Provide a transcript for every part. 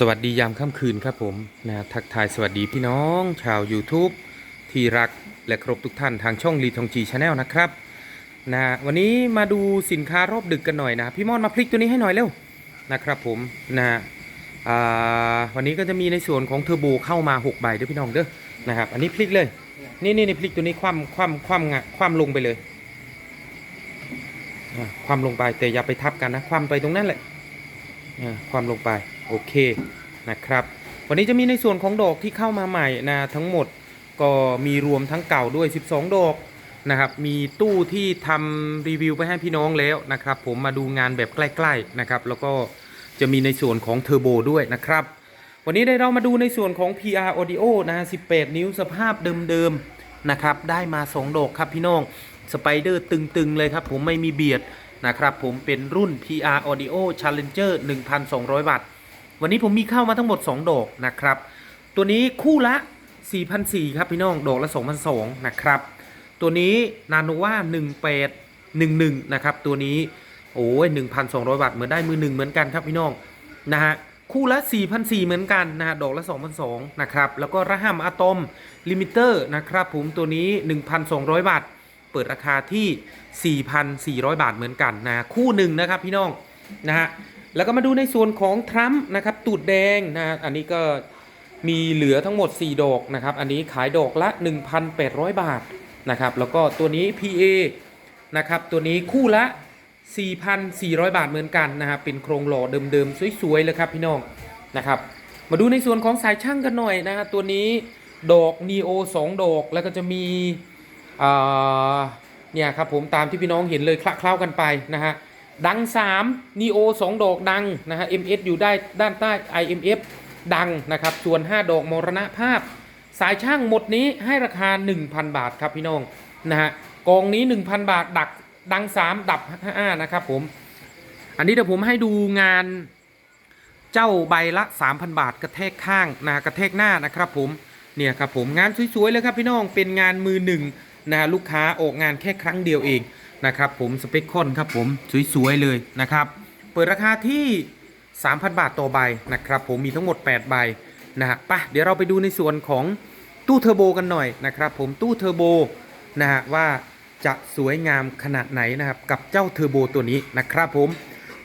สวัสดียามค่ำคืนครับผมนะทักทายสวัสดีพี่น้องชาว YouTube ที่รักและครบทุกท่านทางช่องรีทองจีชาแนลนะครับนะวันนี้มาดูสินค้ารอบดึกกันหน่อยนะพี่มอนมาพลิกตัวนี้ให้หน่อยเร็วนะครับผมนะวันนี้ก็จะมีในส่วนของเทอร์โบเข้ามา6ใบเด้อพี่น้องเด้อนะครับอันนี้พลิกเลยนี่นี่นี่พลิกตัวนี้คว่ำคว่ำคว่ำงะคว่ำลงไปเลยคว่ำลงไปแต่อย่าไปทับกันนะคว่ำไปตรงนั้นแหละความลงไป โอเคนะครับ วันนี้จะมีในส่วนของดอกที่เข้ามาใหม่นะทั้งหมดก็มีรวมทั้งเก่าด้วย 12 ดอกนะครับ มีตู้ที่ทำรีวิวไปให้พี่น้องแล้วนะครับ ผมมาดูงานแบบใกล้ๆนะครับ แล้วก็จะมีในส่วนของเทอร์โบด้วยนะครับ วันนี้ได้เรามาดูในส่วนของ PR Audio นะ 18 นิ้วสภาพเดิมๆนะครับ ได้มา 2 ดอกครับพี่น้อง สไปเดอร์ตึงๆ เลยครับ ผมไม่มีเบียดนะครับ ผมเป็นรุ่น PR Audio Challenger 1,200 วัตต์ วันนี้ผมมีเข้ามาทั้งหมด 2 ดอกนะครับ ตัวนี้คู่ละ 4,400 ครับพี่น้อง ดอกละ 2,200 นะครับ ตัวนี้นาโนว่า1811 นะครับ ตัวนี้โอ้ย1,200วัตต์เหมือนได้มือหนึ่งเหมือนกันครับพี่น้องนะฮะคู่ละ 4,400 เหมือนกันนะฮะดอกละ 2,200 นะครับ แล้วก็ระหัมอะตอมลิมิเตอร์นะครับผมตัวนี้ 1,200วัตต์เปิดราคาที่ 4,400 บาทเหมือนกันนะคู่หนึ่งนะครับพี่น้องนะฮะ แล้วก็มาดูในส่วนของทรัมป์นะครับ ตูดแดงนะอันนี้ก็มีเหลือทั้งหมด 4 ดอกนะครับ อันนี้ขายดอกละ 1,800 บาทนะครับ แล้วก็ตัวนี้ PA นะครับ ตัวนี้คู่ละ 4,400 บาทเหมือนกันนะครับ เป็นโครงหล่อเดิมๆ สวยๆ เลยครับพี่น้องนะครับ มาดูในส่วนของสายช่างกันหน่อยนะฮะตัวนี้ดอก Neo 2ดอก แล้วก็จะมีเนี่ยครับผมตามที่พี่น้องเห็นเลยคละเคล้ากันไปนะฮะ ดัง3 Neo 2 ดอกดังนะฮะ MS อยู่ได้ด้านใต้ IMF ดังนะครับ ส่วน 5 ดอกมรณภาพ สายช่างหมดนี้ให้ราคา 1,000 บาทครับพี่น้องนะฮะกองนี้ 1,000 บาท ดักดัง 3 ดับ 5 นะครับผม อันนี้เดี๋ยวผมให้ดูงานเจ้าใบละ 3,000 บาทกระแทกข้างนะกระแทกหน้านะครับผมเนี่ยครับผมงานสวยๆเลยครับพี่น้องเป็นงานมือหนึ่ง นะลูกค้าออกงานแค่ครั้งเดียวเองนะครับผมสเปคคอนครับผมสวยๆเลยนะครับเปิดราคาที่ 3,000 บาทต่อใบนะครับผมมีทั้งหมด 8 ใบนะฮะปะเดี๋ยวเราไปดูในส่วนของตู้เทอร์โบกันหน่อยนะครับผมตู้เทอร์โบนะฮะว่าจะสวยงามขนาดไหนนะครับกับเจ้าเทอร์โบตัวนี้นะครับผม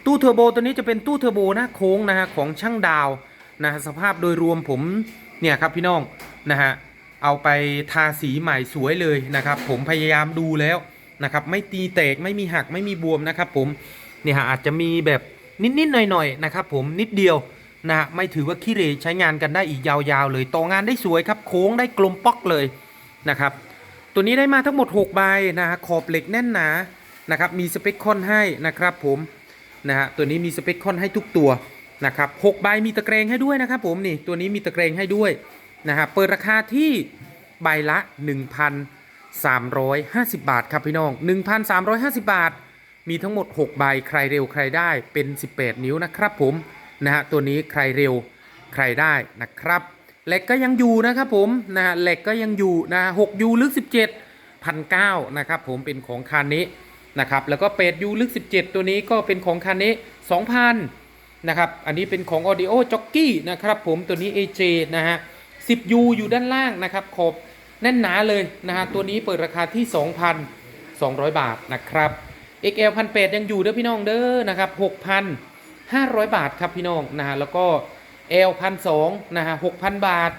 ตู้เทอร์โบตัวนี้จะเป็นตู้เทอร์โบหน้าโค้งนะฮะของช่างดาวนะฮะสภาพโดยรวมผมเนี่ยครับพี่น้องนะฮะ เอาไปทาสีใหม่สวยเลยนะครับ ผมพยายามดูแล้วนะครับ ไม่ตีแตกไม่มีหักไม่มีบวมนะครับ ผมเนี่ยฮะอาจจะมีแบบนิดๆหน่อยๆนะครับ ผมนิดเดียวนะฮะไม่ถือว่าขี้เรใช้งานกันได้อีกยาวๆเลยต่องานได้สวยครับ โค้งได้กลมป๊อกเลยนะครับ ตัวนี้ได้มาทั้งหมด6ใบนะฮะขอบเหล็กแน่นหนานะครับ มีสเปคคอนให้นะครับ ผมนะฮะตัวนี้มีสเปคคอนให้ทุกตัวนะครับ6ใบมีตะเกรงให้ด้วยนะครับ ผมนี่ตัวนี้มีตะเกรงให้ด้วย นะฮะเปิดราคาที่ใบละ 1,350 บาทครับพี่น้อง 1,350 บาท มีทั้งหมด 6 ใบใครเร็วใครได้เป็น 18 นิ้วนะครับผมนะฮะตัวนี้ใครเร็วใครได้นะครับเหล็กก็ยังอยู่นะครับผมนะฮะเหล็กก็ยังอยู่นะ6ยูลึก 17 พันเนะครับผมเป็นของคานนี้นะครับแล้วก็เปดยูลึก 17 ตัวนี้ก็เป็นของคันนี้2,000นะครับอันนี้เป็นของ Audio Jockey นะครับผมตัวนี้ AJ นะฮะ 10U อยู่ด้านล่างนะครับขอบแน่นหนาเลยนะฮะตัวนี้เปิดราคาที่ 2,200 บาทนะครับ XL 1,800ยังอยู่เด้อพี่น้องเด้อนะครับ6,500 บาทครับพี่น้องนะฮะแล้วก็ L 1,200นะฮะ6,000บาท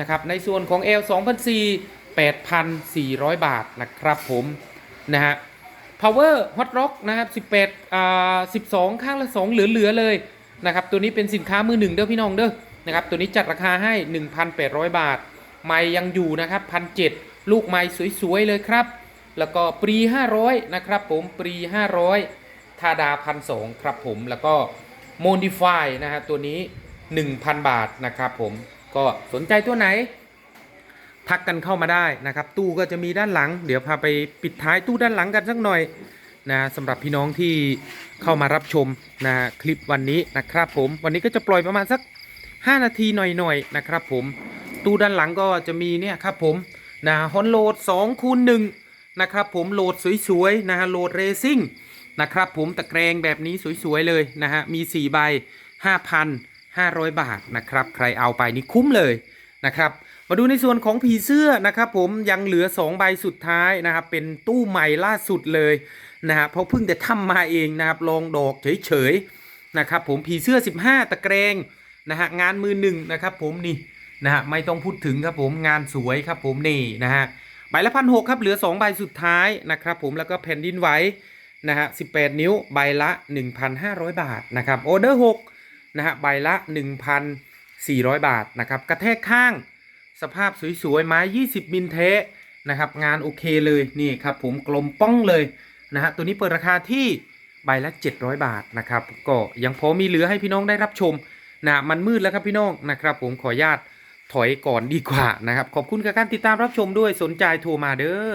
นะครับในส่วนของ L 2,400 8,400 บาทนะครับผมนะฮะ Power Hot Rock นะครับ18อ่า12 ข้างละ 2 เหลือ ๆ เลยนะครับ ตัวนี้เป็นสินค้ามือหนึ่งเด้อพี่น้องเด้อ นะครับตัวนี้จัดราคาให้ 1,800 บาท ไม้ยังอยู่นะครับ1,700ลูกไม้สวยๆเลยครับ แล้วก็ปรี 500 นะครับผมปรี 500 ทาดา1,200ครับผมแล้วก็ Modify นะฮะตัวนี้ 1,000 บาทนะครับผมก็สนใจตัวไหน ทักกันเข้ามาได้นะครับ ตู้ก็จะมีด้านหลัง เดี๋ยวพาไปปิดท้ายตู้ด้านหลังกันสักหน่อยนะสำหรับพี่น้องที่เข้ามารับชมนะคลิปวันนี้นะครับผมวันนี้ก็จะปล่อยประมาณสัก 5 นาทีหน่อยๆนะครับผมตู้ด้านหลังก็จะมีเนี่ยครับผมนะฮอนโหลด2คูณ1นะครับผมโหลดสวยๆนะฮะโหลดเรซิ่งนะครับผมตะแกรงแบบนี้สวยๆเลยนะฮะมี 4 ใบ 5,500 บาทนะครับใครเอาไปนี่คุ้มเลยนะครับมาดูในส่วนของผีเสื้อนะครับผมยังเหลือ 2 ใบสุดท้ายนะครับเป็นตู้ใหม่ล่าสุดเลยนะฮะเพราะเพิ่งจะทำมาเองนะครับลองดอกเฉยๆนะครับผมผีเสื้อ 15 ตะแกรง นะฮะงานมือหนึ่งนะครับผมนี่นะฮะไม่ต้องพูดถึงครับผมงานสวยครับผมนี่นะฮะใบละพันหครับเหลือ 2 ใบสุดท้ายนะครับผมแล้วก็แผ่นดินไหวนะฮะ18 นิ้วใบละ 1,500 บาทนะครับออเดอร์6นะฮะใบละ 1,400 บาทนะครับกระแทกข้างสภาพสวยๆไม้ 20 มิลเทะนะครับงานโอเคเลยนี่ครับผมกลมป้องเลยนะฮะตัวนี้เปิดราคาที่ใบละ 700 บาทนะครับก็ยังพอมีเหลือให้พี่น้องได้รับชม นะมันมืดแล้วครับพี่น้องนะครับผมขออนุญาตถอยก่อนดีกว่านะครับ ขอบคุณกับการติดตามรับชมด้วยสนใจโทรมาเด้อ